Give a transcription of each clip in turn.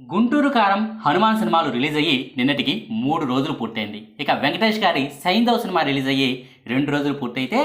గుంటూరు కారం హనుమాన్ సినిమాలు రిలీజ్ అయ్యి నిన్నటికి మూడు రోజులు పూర్తయింది. ఇక వెంకటేష్ గారి సైందవ్ సినిమా రిలీజ్ అయ్యి రెండు రోజులు పూర్తయితే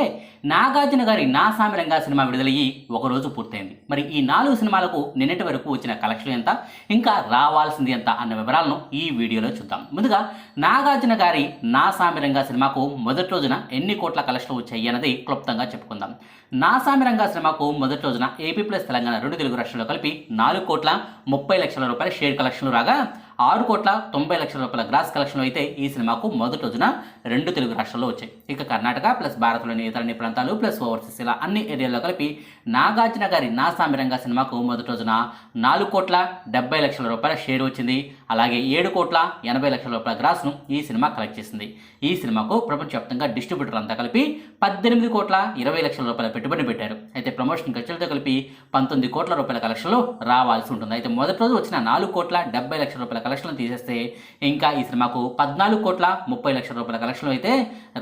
నాగార్జున గారి నా సామిరంగా సినిమా విడుదలయ్యి ఒక రోజు పూర్తయింది. మరి ఈ నాలుగు సినిమాలకు నిన్నటి వరకు వచ్చిన కలెక్షన్ ఎంత? ఇంకా రావాల్సింది ఎంత అన్న వివరాలను ఈ వీడియోలో చూద్దాం. ముందుగా నాగార్జున గారి నా సామిరంగా సినిమాకు మొదటి రోజున ఎన్ని కోట్ల కలెక్షన్లు వచ్చాయి అన్నది క్లుప్తంగా చెప్పుకుందాం. నా సామిరంగా సినిమాకు మొదటి రోజున ఏపీ ప్లస్ తెలంగాణ రెండు తెలుగు రాష్ట్రాల్లో కలిపి నాలుగు కోట్ల ముప్పై లక్షల రూపాయల షేర్ కలెక్షన్లు రాగా ఆరు కోట్ల తొంభై లక్షల రూపాయల గ్రాస్ కలెక్షన్లు అయితే ఈ సినిమాకు మొదటి రోజున రెండు తెలుగు రాష్ట్రాల్లో వచ్చాయి. ఇక కర్ణాటక ప్లస్ భారత్లోని ఇతరన్ని ప్రాంతాలు ప్లస్ ఓవర్సీస్ ఇలా అన్ని ఏరియాల్లో కలిపి నాగార్జున గారి నా సామిరంగా సినిమాకు మొదటి రోజున నాలుగు కోట్ల డెబ్బై లక్షల రూపాయల షేర్ వచ్చింది. అలాగే ఏడు కోట్ల ఎనభై లక్షల రూపాయల గ్రాస్ను ఈ సినిమా కలెక్ట్ చేసింది. ఈ సినిమాకు ప్రపంచవ్యాప్తంగా డిస్ట్రిబ్యూటర్ అంతా కలిపి పద్దెనిమిది కోట్ల ఇరవై లక్షల రూపాయల పెట్టుబడి పెట్టారు. అయితే ప్రమోషన్ ఖర్చులతో కలిపి పంతొమ్మిది కోట్ల రూపాయల కలెక్షన్లు రావాల్సి ఉంటుంది. అయితే మొదటి రోజు వచ్చిన నాలుగు కోట్ల డెబ్బై లక్షల రూపాయల కలెక్షన్లు తీసేస్తే ఇంకా ఈ సినిమాకు పద్నాలుగు కోట్ల ముప్పై లక్షల రూపాయల కలెక్షన్లు అయితే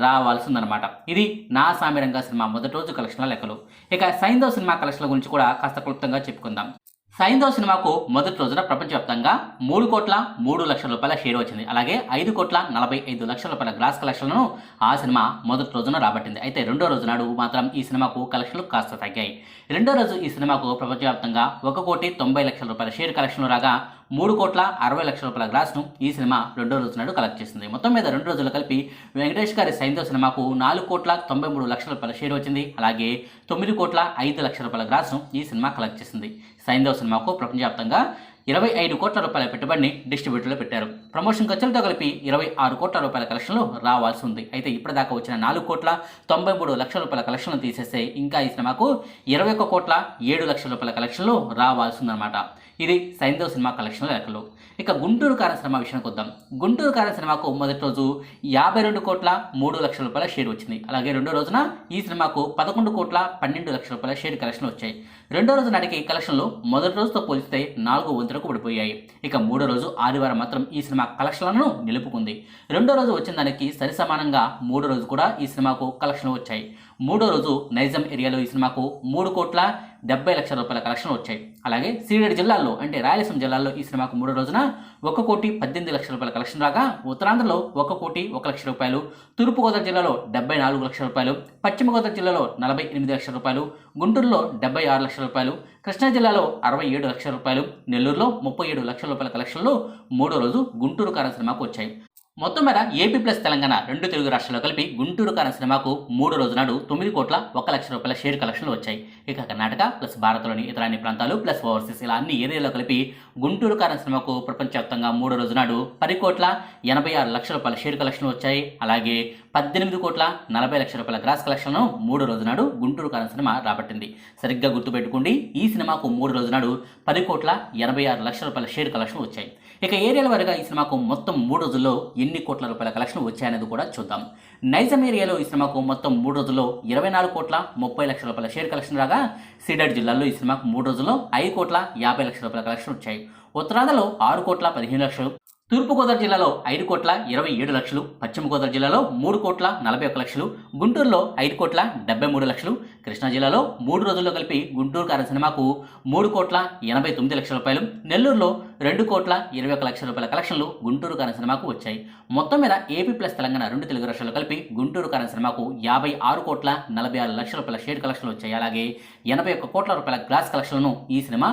రావాల్సిందనమాట. ఇది నా సామిరంగా సినిమా మొదటి రోజు కలెక్షన్ల లెక్కలు. ఇక సైంధవ్ సినిమా కలెక్షన్ల గురించి కూడా కాస్త క్లుప్తంగా చెప్పుకుందాం. సైంధవ సినిమాకు మొదటి రోజున ప్రపంచవ్యాప్తంగా మూడు కోట్ల మూడు లక్షల రూపాయల షేర్ వచ్చింది. అలాగే ఐదు కోట్ల నలభై ఐదు లక్షల రూపాయల గ్రాస్ కలెక్షన్లను ఆ సినిమా మొదటి రోజున రాబట్టింది. అయితే రెండో రోజు నాడు మాత్రం ఈ సినిమాకు కలెక్షన్లు కాస్త తగ్గాయి. రెండో రోజు ఈ సినిమాకు ప్రపంచవ్యాప్తంగా ఒక కోటి తొంభై లక్షల రూపాయల షేర్ కలెక్షన్లు రాగా మూడు కోట్ల అరవై లక్షల రూపాయల గ్రాస్ను ఈ సినిమా రెండో రోజు నాడు కలెక్ట్ చేసింది. మొత్తం మీద రెండు రోజులు కలిపి వెంకటేష్ గారి సైంధవ సినిమాకు నాలుగు కోట్ల తొంభై మూడు లక్షల రూపాయల షేర్ వచ్చింది. అలాగే తొమ్మిది కోట్ల ఐదు లక్షల రూపాయల గ్రాస్ను ఈ సినిమా కలెక్ట్ చేసింది. సైంధవ్ సినిమాకు ప్రపంచవ్యాప్తంగా ఇరవై ఐదు కోట్ల రూపాయల పెట్టుబడిని డిస్ట్రిబ్యూటర్లు పెట్టారు. ప్రమోషన్ ఖర్చులతో కలిపి ఇరవై ఆరు కోట్ల రూపాయల కలెక్షన్లు రావాల్సి ఉంది. అయితే ఇప్పటిదాకా వచ్చిన నాలుగు కోట్ల తొంభై మూడు లక్షల రూపాయల కలెక్షన్లు తీసేస్తే ఇంకా ఈ సినిమాకు ఇరవై ఒక్క కోట్ల ఏడు లక్షల రూపాయల కలెక్షన్లు రావాల్సి ఉందన్నమాట. ఇది సైంధవ్ సినిమా కలెక్షన్ల లెక్కలు. ఇక గుంటూరు కార్య సినిమా విషయానికి వద్దాం. గుంటూరు కార్య సినిమాకు మొదటి రోజు యాభై రెండు కోట్ల మూడు లక్షల రూపాయల షేర్ వచ్చింది. అలాగే రెండో రోజున ఈ సినిమాకు పదకొండు కోట్ల పన్నెండు లక్షల రూపాయల షేర్ కలెక్షన్లు వచ్చాయి. రెండో రోజు నాటికి కలెక్షన్లు మొదటి రోజుతో పోలిస్తే నాలుగు వంతులకు పడిపోయాయి. ఇక మూడో రోజు ఆదివారం మాత్రం ఈ సినిమా కలెక్షన్లను నిలుపుకుంది. రెండో రోజు వచ్చిన దానికి సరి సమానంగా మూడో రోజు కూడా ఈ సినిమాకు కలెక్షన్లు వచ్చాయి. మూడో రోజు నైజాం ఏరియాలో ఈ సినిమాకు మూడు కోట్ల డెబ్బై లక్షల రూపాయల కలెక్షన్లు వచ్చాయి. అలాగే సీడెడ్ జిల్లాల్లో అంటే రాయలసీమ జిల్లాల్లో ఈ సినిమాకు మూడో రోజున ఒక కోటి పద్దెనిమిది లక్షల రూపాయల కలెక్షన్ రాగా ఉత్తరాంధ్రలో ఒక కోటి ఒక లక్ష రూపాయలు తూర్పుగోదావరి జిల్లాలో డెబ్బై నాలుగు లక్షల రూపాయలు పశ్చిమ గోదావరి జిల్లాలో నలభై ఎనిమిది లక్షల రూపాయలు గుంటూరులో డెబ్బై ఆరు లక్షల రూపాయలు కృష్ణా జిల్లాలో అరవై ఏడు లక్షల రూపాయలు నెల్లూరులో ముప్పై ఏడు లక్షల రూపాయల కలెక్షన్లు మూడో రోజు గుంటూరు కారం సినిమాకు వచ్చాయి. మొత్తం మీద ఏపీ ప్లస్ తెలంగాణ రెండు తెలుగు రాష్ట్రాల్లో కలిపి గుంటూరు కారణ సినిమాకు మూడు రోజు నాడు తొమ్మిది కోట్ల ఒక లక్ష రూపాయల షేర్ కలెక్షన్లు వచ్చాయి. ఇక కర్ణాటక ప్లస్ భారత్లోని ఇతర అన్ని ప్రాంతాలు ప్లస్ ఓవర్సీస్ ఇలా అన్ని ఏరియాలో కలిపి గుంటూరు కారణ సినిమాకు ప్రపంచవ్యాప్తంగా మూడో రోజు నాడు పది కోట్ల ఎనభై ఆరు లక్షల రూపాయల షేర్ కలెక్షన్లు వచ్చాయి. అలాగే పద్దెనిమిది కోట్ల నలభై లక్షల రూపాయల గ్రాస్ కలెక్షన్ను మూడు రోజు నాడు గుంటూరు కారం సినిమా రాబట్టింది. సరిగ్గా గుర్తుపెట్టుకోండి ఈ సినిమాకు మూడు రోజు నాడు పది కోట్ల ఎనభై ఆరు లక్షల రూపాయల షేర్ కలెక్షన్ వచ్చాయి. ఇక ఏరియాల వారిగా ఈ సినిమాకు మొత్తం మూడు రోజుల్లో ఎన్ని కోట్ల రూపాయల కలెక్షన్ వచ్చాయనేది కూడా చూద్దాం. నైజం ఏరియాలో ఈ సినిమాకు మొత్తం మూడు రోజుల్లో ఇరవై నాలుగు కోట్ల ముప్పై లక్షల రూపాయల షేర్ కలెక్షన్ రాగా సీడెడ్ జిల్లాలో ఈ సినిమాకు మూడు రోజుల్లో ఐదు కోట్ల యాభై లక్షల రూపాయల కలెక్షన్ వచ్చాయి. ఉత్తరాంధ్రలో ఆరు కోట్ల పదిహేను లక్షలు తూర్పుగోదావరి జిల్లాలో ఐదు కోట్ల ఇరవై ఏడు లక్షలు పశ్చిమ గోదావరి జిల్లాలో మూడు కోట్ల నలభై ఒక్క లక్షలు గుంటూరులో ఐదు కోట్ల డెబ్బై మూడు లక్షలు కృష్ణా జిల్లాలో మూడు రోజుల్లో కలిపి గుంటూరు కారం సినిమాకు మూడు కోట్ల ఎనభై తొమ్మిది లక్షల రూపాయలు నెల్లూరులో రెండు కోట్ల ఇరవై ఒక లక్షల రూపాయల కలెక్షన్లు గుంటూరు కారణ సినిమాకు వచ్చాయి. మొత్తం మీద ఏపీ ప్లస్ తెలంగాణ రెండు తెలుగు రాష్ట్రాలు కలిపి గుంటూరు కారణ సినిమాకు యాభై ఆరు కోట్ల నలభై ఆరు లక్షల రూపాయల షేడ్ కలెక్షన్లు వచ్చాయి. అలాగే ఎనభై ఒక్క కోట్ల రూపాయల గ్లాస్ కలెక్షన్లను ఈ సినిమా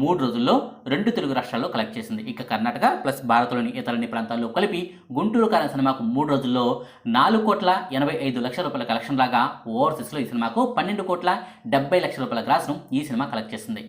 మూడు రోజుల్లో రెండు తెలుగు రాష్ట్రాల్లో కలెక్ట్ చేసింది. ఇక కర్ణాటక ప్లస్ భారత్లోని ఇతరని ప్రాంతాల్లో కలిపి గుంటూరు కారణ సినిమాకు మూడు రోజుల్లో నాలుగు కోట్ల ఎనభై ఐదు లక్షల రూపాయల కలెక్షన్ లాగా ఓవర్సీస్లో ఈ సినిమాకు పన్నెండు కోట్ల డెబ్బై లక్షల రూపాయల గ్రాస్ను ఈ సినిమా కలెక్ట్ చేసింది.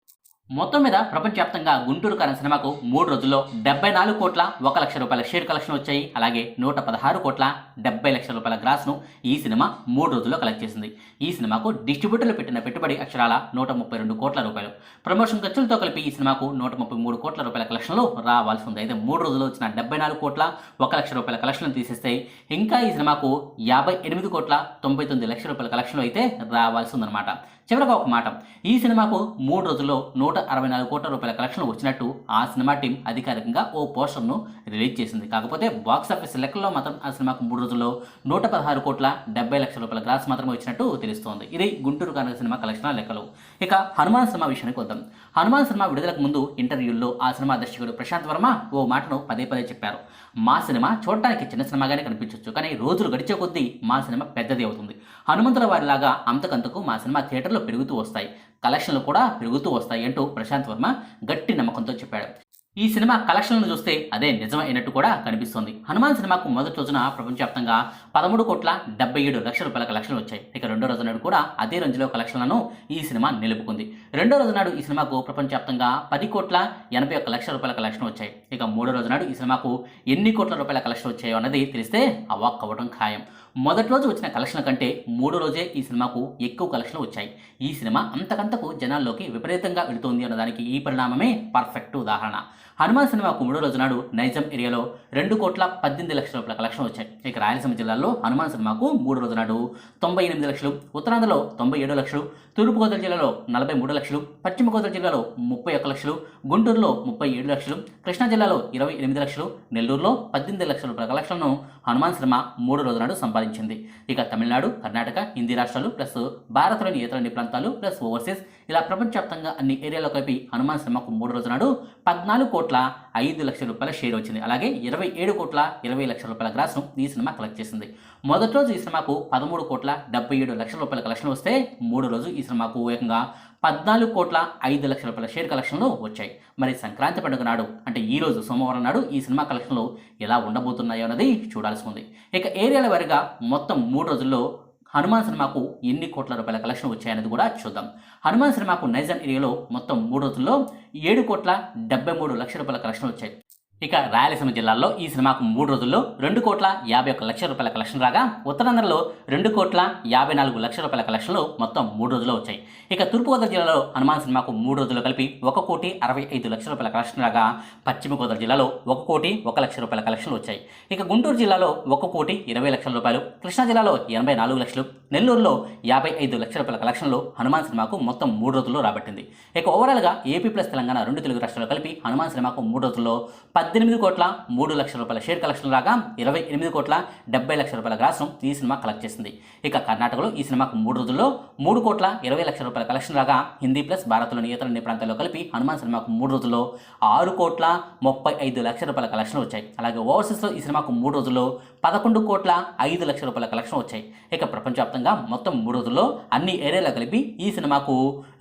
మొత్తం మీద ప్రపంచవ్యాప్తంగా గుంటూరు కారం సినిమాకు మూడు రోజుల్లో డెబ్బై నాలుగు కోట్ల ఒక లక్ష రూపాయల షేర్ కలెక్షన్ వచ్చాయి. అలాగే నూట పదహారు కోట్ల డెబ్బై లక్షల రూపాయల గ్రాస్ను ఈ సినిమా మూడు రోజుల్లో కలెక్ట్ చేసింది. ఈ సినిమాకు డిస్ట్రిబ్యూటర్లు పెట్టిన పెట్టుబడి అక్షరాల నూట ముప్పై రెండు కోట్ల రూపాయలు. ప్రమోషన్ ఖర్చులతో కలిపి ఈ సినిమాకు నూట ముప్పై మూడు కోట్ల రూపాయల కలెక్షన్లు రావాల్సి ఉంది. అయితే మూడు రోజుల్లో వచ్చిన డెబ్బై నాలుగు కోట్ల ఒక లక్ష రూపాయల కలెక్షన్లు తీసేస్తే ఇంకా ఈ సినిమాకు యాభై ఎనిమిది కోట్ల తొంభై తొమ్మిది లక్షల రూపాయల కలెక్షన్లు అయితే రావాల్సి ఉందన్నమాట. చివరిగా ఒక మాట. ఈ సినిమాకు మూడు రోజుల్లో నూట అరవై నాలుగు కోట్ల రూపాయల కలెక్షన్లు వచ్చినట్టు ఆ సినిమా టీం అధికారికంగా ఓ పోస్టర్ను రిలీజ్ చేసింది. కాకపోతే బాక్స్ ఆఫీస్ లెక్కల్లో మాత్రం ఆ సినిమాకు మూడు రోజుల్లో నూట పదహారు కోట్ల డెబ్బై లక్షల రూపాయల గ్రాస్ మాత్రమే వచ్చినట్టు తెలుస్తోంది. ఇది గుంటూరు కనక సినిమా కలెక్షన్ లెక్కలు. ఇక హనుమాన్ సినిమా విషయానికి వద్దాం. హనుమాన్ సినిమా విడుదలకు ముందు ఇంటర్వ్యూల్లో ఆ సినిమా దర్శకుడు ప్రశాంత్ వర్మ ఓ మాటను పదే పదే చెప్పారు. మా సినిమా చూడటానికి చిన్న సినిమాగానే కనిపించవచ్చు కానీ రోజులు గడిచే కొద్దీ మా సినిమా పెద్దది అవుతుంది. హనుమంతుల వారిలాగా అంతకంతకు మా సినిమా థియేటర్లో పెరుగుతూ వస్తాయి కలెక్షన్లు కూడా పెరుగుతూ వస్తాయి అంటూ ప్రశాంత్ వర్మ గట్టి నమ్మకంతో చెప్పాడు. ఈ సినిమా కలెక్షన్లను చూస్తే అదే నిజమైనట్టు కూడా కనిపిస్తోంది. హనుమాన్ సినిమాకు మొదటి రోజున ప్రపంచవ్యాప్తంగా పదమూడు కోట్ల డెబ్బై ఏడు లక్షల రూపాయల కలెక్షన్లు వచ్చాయి. ఇక రెండో రోజు నాడు కూడా అదే రంజులో కలెక్షన్లను ఈ సినిమా నిలుపుకుంది. రెండో రోజు నాడు ఈ సినిమాకు ప్రపంచవ్యాప్తంగా పది కోట్ల ఎనభై ఒక్క లక్షల రూపాయల కలెక్షన్ వచ్చాయి. ఇక మూడో రోజు నాడు ఈ సినిమాకు ఎన్ని కోట్ల రూపాయల కలెక్షన్ వచ్చాయో అన్నది తెలిస్తే అవాక్ అవ్వడం ఖాయం. మొదటి రోజు వచ్చిన కలెక్షన్ల కంటే మూడో రోజే ఈ సినిమాకు ఎక్కువ కలెక్షన్లు వచ్చాయి. ఈ సినిమా అంతకంతకు జనాల్లోకి విపరీతంగా వెళుతోంది అన్నదానికి ఈ పరిణామమే పర్ఫెక్ట్ ఉదాహరణ. హనుమాన్ సినిమాకు మూడో రోజు నాడు నైజాం ఏరియాలో రెండు కోట్ల పద్దెనిమిది లక్షల రూపాయల కలెక్షన్ వచ్చాయి. ఇక రాయలసీమ జిల్లాలో హనుమాన్ సినిమాకు మూడు రోజు నాడు తొంభై ఎనిమిది లక్షలు ఉత్తరాంధ్రలో తొంభై ఏడు లక్షలు తూర్పుగోదావరి జిల్లాలో నలభై మూడు లక్షలు పశ్చిమ గోదావరి జిల్లాలో ముప్పై ఒక్క లక్షలు గుంటూరులో ముప్పై ఏడు లక్షలు కృష్ణా జిల్లాలో ఇరవై ఎనిమిది లక్షలు నెల్లూరులో పద్దెనిమిది లక్షల రూపాయల కలెక్షన్ను హనుమాన్ సినిమా మూడు రోజు నాడు సంపాదించింది. ఇక తమిళనాడు కర్ణాటక హిందీ రాష్ట్రాలు ప్లస్ భారత్లోని ఇతర అన్ని ప్రాంతాలు ప్లస్ ఓవర్సీస్ ఇలా ప్రపంచవ్యాప్తంగా అన్ని ఏరియాలో కలిపి హనుమాన్ సినిమాకు మూడు రోజుల నాడు పద్నాలుగు కోట్ల ఐదు లక్షల రూపాయల షేర్ వచ్చింది. అలాగే ఇరవై ఏడు కోట్ల ఇరవై లక్షల రూపాయల గ్రాస్ను ఈ సినిమా కలెక్ట్ చేసింది. మొదటి రోజు ఈ సినిమాకు పదమూడు కోట్ల డెబ్బై ఏడు లక్షల రూపాయల కలెక్షన్ వస్తే మూడో రోజు ఈ సినిమాకు ఏకంగా పద్నాలుగు కోట్ల ఐదు లక్షల రూపాయల షేర్ కలెక్షన్లు వచ్చాయి. మరి సంక్రాంతి పండుగ నాడు అంటే ఈ రోజు సోమవారం నాడు ఈ సినిమా కలెక్షన్లు ఎలా ఉండబోతున్నాయో అన్నది చూడాల్సి ఉంది. ఇక ఏరియాల వారిగా మొత్తం మూడు రోజుల్లో హనుమాన్ సినిమాకు ఎన్ని కోట్ల రూపాయల కలెక్షన్ వచ్చాయనేది కూడా చూద్దాం. హనుమాన్ సినిమాకు నైజాం ఏరియాలో మొత్తం మూడు రోజుల్లో ఏడు కోట్ల డెబ్బై మూడు లక్షల రూపాయల కలెక్షన్ వచ్చాయి. ఇక రాయలసీమ జిల్లాలో ఈ సినిమాకు మూడు రోజుల్లో రెండు కోట్ల యాభై ఒక్క లక్షల రూపాయల కలెక్షన్ రాగా ఉత్తరాంధ్రలో రెండు కోట్ల యాభై నాలుగు లక్షల రూపాయల కలెక్షన్లు మొత్తం మూడు రోజుల్లో వచ్చాయి. ఇక తూర్పుగోదావరి జిల్లాలో హనుమాన్ సినిమాకు మూడు రోజులు కలిపి ఒక కోటి అరవై ఐదు లక్షల రూపాయల కలెక్షన్ రాగా పశ్చిమ గోదావరి జిల్లాలో ఒక కోటి ఒక లక్ష రూపాయల కలెక్షన్లు వచ్చాయి. ఇక గుంటూరు జిల్లాలో ఒక కోటి ఇరవై లక్షల రూపాయలు కృష్ణా జిల్లాలో ఎనభై నాలుగు లక్షలు నెల్లూరులో యాభై ఐదు లక్షల రూపాయల కలెక్షన్లు హనుమాన్ సినిమాకు మొత్తం మూడు రోజుల్లో రాబట్టింది. ఇక ఓవరాల్గా ఏపీ ప్లస్ తెలంగాణ రెండు తెలుగు రాష్ట్రాలు కలిపి హనుమాన్ సినిమాకు మూడు రోజుల్లో పద్దెనిమిది కోట్ల మూడు లక్షల రూపాయల షేర్ కలెక్షన్ రాగా ఇరవై ఎనిమిది కోట్ల డెబ్బై లక్షల రూపాయల గ్రాసం ఈ సినిమా కలెక్ట్ చేసింది. ఇక కర్ణాటకలో ఈ సినిమాకు మూడు రోజుల్లో మూడు కోట్ల ఇరవై లక్షల రూపాయల కలెక్షన్ రాగా హిందీ ప్లస్ భారత్లోని ఇతర అన్ని ప్రాంతాల్లో కలిపి హనుమాన్ సినిమాకు మూడు రోజుల్లో ఆరు కోట్ల ముప్పై ఐదు లక్షల రూపాయల కలెక్షన్ వచ్చాయి. అలాగే ఓవర్సీస్లో ఈ సినిమాకు మూడు రోజుల్లో పదకొండు కోట్ల ఐదు లక్షల రూపాయల కలెక్షన్ వచ్చాయి. ఇక ప్రపంచవ్యాప్తంగా మొత్తం మూడు రోజుల్లో అన్ని ఏరియాలో కలిపి ఈ సినిమాకు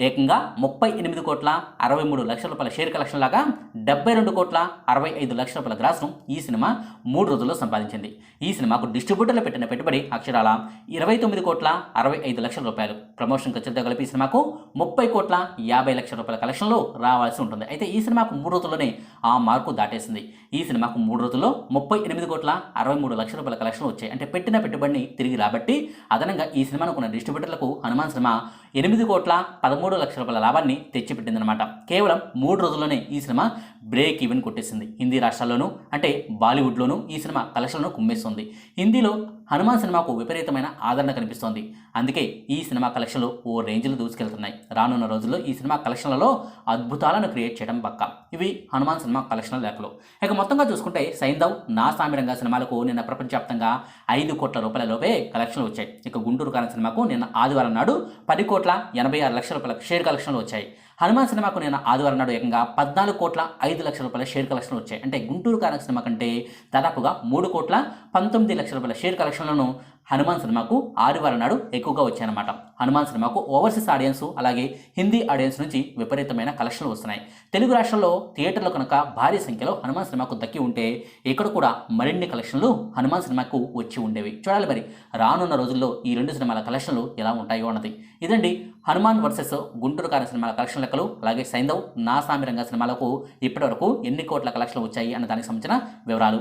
ఏకంగా ముప్పై ఎనిమిది కోట్ల అరవై మూడు లక్షల రూపాయల షేర్ కలెక్షన్ లాగా డెబ్బై రెండు కోట్ల అరవై ఐదు లక్షల రూపాయల గ్రాసును ఈ సినిమా మూడు రోజుల్లో సంపాదించింది. ఈ సినిమాకు డిస్ట్రిబ్యూటర్లు పెట్టిన పెట్టుబడి అక్షరాల ఇరవై తొమ్మిది కోట్ల అరవై ఐదు లక్షల రూపాయలు. ప్రమోషన్ ఖర్చులతో కలిపి ఈ సినిమాకు ముప్పై కోట్ల యాభై లక్షల రూపాయల కలెక్షన్లు రావాల్సి ఉంటుంది. అయితే ఈ సినిమాకు మూడు రోజుల్లోనే ఆ మార్కు దాటేసింది. ఈ సినిమాకు మూడు రోజుల్లో ముప్పై ఎనిమిది కోట్ల అరవై మూడు లక్షల రూపాయల కలెక్షన్ వచ్చాయి. అంటే పెట్టిన పెట్టుబడిని తిరిగి రాబట్టి అదనంగా ఈ సినిమాను కొన్న డిస్ట్రిబ్యూటర్లకు హనుమాన్ సినిమా ఎనిమిది కోట్ల పదమూడు లక్షల రూపాయల లాభాన్ని తెచ్చిపెట్టిందనమాట కేవలం మూడు రోజుల్లోనే ఈ సినిమా బ్రేక్ ఈవెన్ కొట్టేసింది. హిందీ రాష్ట్రాల్లోనూ అంటే బాలీవుడ్లోనూ ఈ సినిమా కలెక్షన్లను కుమ్మేస్తుంది. హిందీలో హనుమాన్ సినిమాకు విపరీతమైన ఆదరణ కనిపిస్తోంది. అందుకే ఈ సినిమా కలెక్షన్లు ఓ రేంజ్లో దూసుకెళ్తున్నాయి. రానున్న రోజుల్లో ఈ సినిమా కలెక్షన్లలో అద్భుతాలను క్రియేట్ చేయడం పక్క. ఇవి హనుమాన్ సినిమా కలెక్షన్ల లేఖలు. ఇక మొత్తంగా చూసుకుంటే సైందవ్ నా సామిరంగా సినిమాలకు నిన్న ప్రపంచవ్యాప్తంగా ఐదు కోట్ల రూపాయల లోపే కలెక్షన్లు వచ్చాయి. ఇక గుంటూరు కారం సినిమాకు నిన్న ఆదివారం నాడు పది కోట్ల ఎనభై ఆరు లక్షల రూపాయల షేర్ కలెక్షన్లు వచ్చాయి. హనుమాన్ సినిమాకు నేను ఆదివారం నాడు ఏకంగా పద్నాలుగు కోట్ల ఐదు లక్షల రూపాయల షేర్ కలెక్షన్లు వచ్చాయి. అంటే గుంటూరు కారణ సినిమా కంటే దాదాపుగా మూడు కోట్ల పంతొమ్మిది లక్షల రూపాయల షేర్ కలెక్షన్లను హనుమాన్ సినిమాకు ఆదివారం నాడు ఎక్కువగా వచ్చాయన్నమాట. హనుమాన్ సినిమాకు ఓవర్సీస్ ఆడియన్స్ అలాగే హిందీ ఆడియన్స్ నుంచి విపరీతమైన కలెక్షన్లు వస్తున్నాయి. తెలుగు రాష్ట్రాల్లో థియేటర్లు కనుక భారీ సంఖ్యలో హనుమాన్ సినిమాకు దక్కి ఉంటే ఇక్కడ కూడా మరిన్ని కలెక్షన్లు హనుమాన్ సినిమాకు వచ్చి ఉండేవి. చూడాలి మరి రానున్న రోజుల్లో ఈ రెండు సినిమాల కలెక్షన్లు ఎలా ఉంటాయో అన్నది. ఇదండి హనుమాన్ వర్సెస్ గుంటూరు కారం సినిమాల కలెక్షన్ లెక్కలు అలాగే సైందవ్ నా సామిరంగ సినిమాలకు ఇప్పటివరకు ఎన్ని కోట్ల కలెక్షన్లు వచ్చాయి అన్న దానికి సంబంధించిన వివరాలు.